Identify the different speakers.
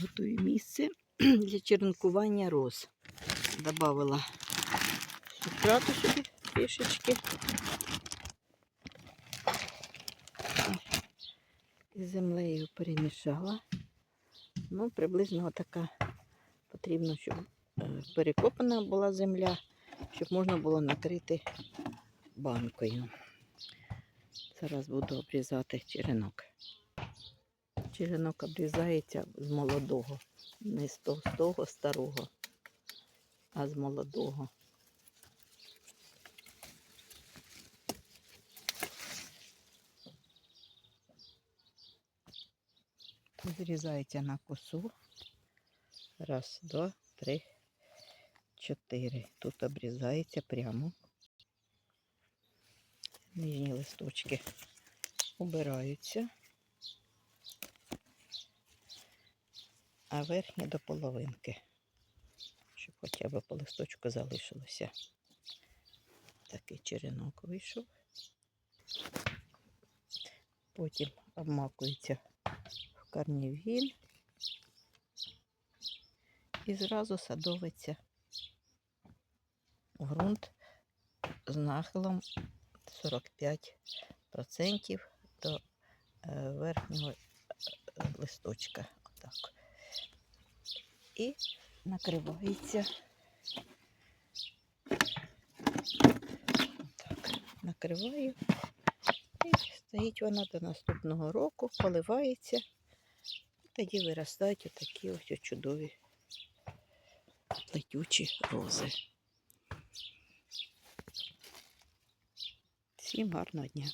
Speaker 1: Готую місце для черенкування роз. Добавила субстрату сюди трішечки. І землею перемішала. Ну, приблизно така потрібно, щоб е, перекопана була земля, щоб можна було накрити банкою. Зараз буду обрізати черенок. Черенок обрізається з молодого, не з того, старого, а з молодого. Зрізається на косу. Раз, два, три, чотири. Тут обрізається прямо. Нижні листочки убираються, а верхні до половинки, щоб хоча б по листочку залишилося. Такий черенок вийшов. Потім обмакується в карнівін і зразу садовиться ґрунт з нахилом 45% до е, верхнього е, листочка. Отак. І накривається. Так, накриваю. І стоїть вона до наступного року, поливається. Тоді виростають отакі ось чудові летючі рози. Всім гарного дня!